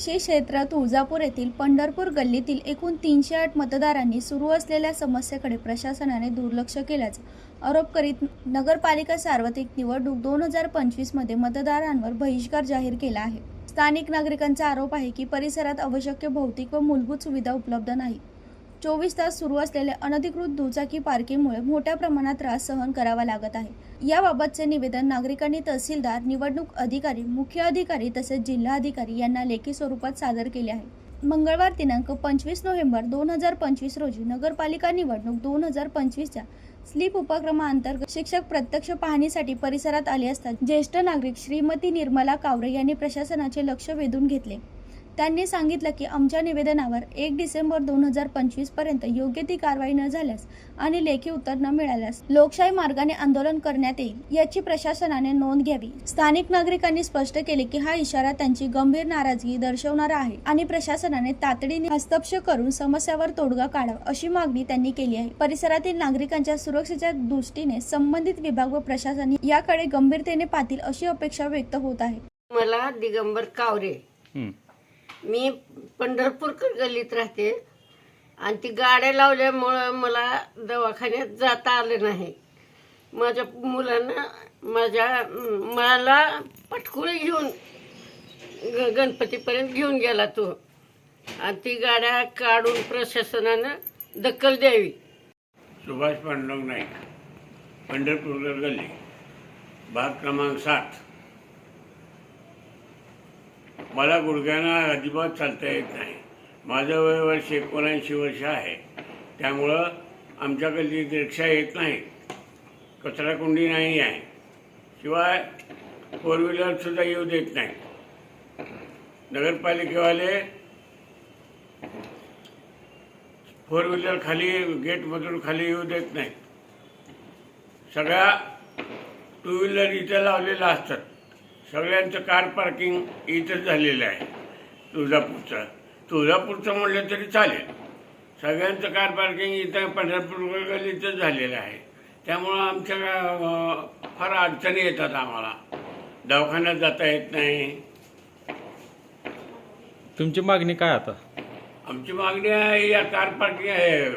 श्री क्षेत्र तुळजापूर येथील पंढरपूर गल्लीतील एकूण तीनशे आठ मतदारांनी सुरू असलेल्या समस्येकडे प्रशासनाने दुर्लक्ष केल्याचा आरोप करीत नगरपालिका सार्वत्रिक निवडणूक दोन हजार पंचवीसमध्ये मतदारांवर बहिष्कार जाहीर केला आहे. स्थानिक नागरिकांचा आरोप आहे की परिसरात आवश्यक भौतिक व मूलभूत सुविधा उपलब्ध नाही. चोवीस तास सुरू असलेल्या अनधिकृत दुचाकी पार्किंगमुळे मोठ्या प्रमाणात त्रास सहन करावा लागत आहे. याबाबतचे निवेदन नागरिकांनी तहसीलदार निवडणूक अधिकारी मुख्य अधिकारी तसेच जिल्हाधिकारी यांना लेखी स्वरूपात सादर केले आहे. मंगळवार दिनांक पंचवीस नोव्हेंबर दोन हजार पंचवीस रोजी नगरपालिका निवडणूक दोन हजार पंचवीसच्या स्लीप उपक्रमाअंतर्गत शिक्षक प्रत्यक्ष पाहणीसाठी परिसरात आले असता ज्येष्ठ नागरिक श्रीमती निर्मला कावरे यांनी प्रशासनाचे लक्ष वेधून घेतले. त्यांनी सांगितलं की आमच्या निवेदनावर एक डिसेंबर दोन हजार पंचवीसपर्यंत योग्य ती कारवाई न झाल्यास आणि लेखी उत्तर न मिळाल्यास लोकशाही मार्गाने आंदोलन करण्यात येईल याची प्रशासनाने नोंद घ्यावी. स्थानिक नागरिकांनी स्पष्ट केले की हा इशारा त्यांची गंभीर नाराजगी दर्शवणारा आहे आणि प्रशासनाने तातडीने हस्तक्षेप करून समस्यावर तोडगा काढावा अशी मागणी त्यांनी केली आहे. परिसरातील नागरिकांच्या सुरक्षेच्या दृष्टीने संबंधित विभाग व प्रशासन याकडे गंभीरतेने पाहतील अशी अपेक्षा व्यक्त होत आहे. मला दिगंबर कावरे. मी पंढरपूरकर गल्लीत राहते. आणि ती गाड्या लावल्यामुळं मला दवाखान्यात जाता आलं नाही. माझ्या मुलांना माझ्या मला पटकुळे घेऊन ग गणपतीपर्यंत घेऊन गेला तो. आणि ती गाड्या काढून प्रशासनानं दखल द्यावी. सुभाष पांडुरंग नाईक पंढरपूरकर गल्ली भाग क्रमांक सात. मला गुडघ्यांना अजिबात चालता येत नाही. माझं वय वर्ष एकोणऐंशी वर्ष आहे. त्यामुळं आमच्याकडली रिक्षा येत नाही. कचराकुंडी नाही आहे. शिवाय फोर व्हीलरसुद्धा येऊ देत नाही. नगरपालिकेवाले फोर व्हीलर खाली गेटमधून खाली येऊ देत नाहीत सगळ्या टू व्हीलर इथं लावलेल्या असतात. सगळ्यांचं कार पार्किंग इथंच झालेलं आहे तुळजापूरचं. तुळजापूरचं म्हणलं तरी चालेल. सगळ्यांचं कार पार्किंग इथं पंढरपूर गल्लीतच झालेलं आहे. त्यामुळं आमच्या फार अडचणी येतात आम्हाला. दवाखान्यात जाता येत नाही. तुमची मागणी काय आता? आमची मागणी आहे या कार पार्किंग आहे.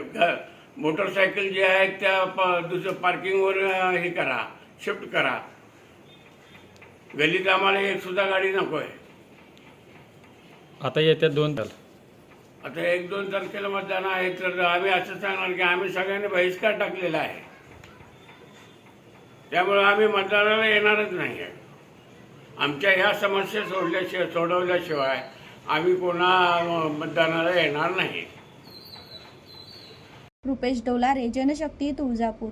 मोटरसायकल जे आहेत त्या दुसरं पार्किंगवर हे करा शिफ्ट करा. गल्लीत आम्हाला एक सुद्धा गाडी नको आहे आता येत्या दोन तास आता एक दोन तारखेला मतदान आहे तर आम्ही असं सांगणार की आम्ही सगळ्यांनी बहिष्कार टाकलेला आहे. त्यामुळे आम्ही मतदानाला येणारच नाही आहे आमच्या ह्या समस्या सोडल्याशिवाय सोडवल्याशिवाय आम्ही कोणा अं, मतदानाला येणार नाही. रुपेश डोलारे जनशक्ती तुळजापूर.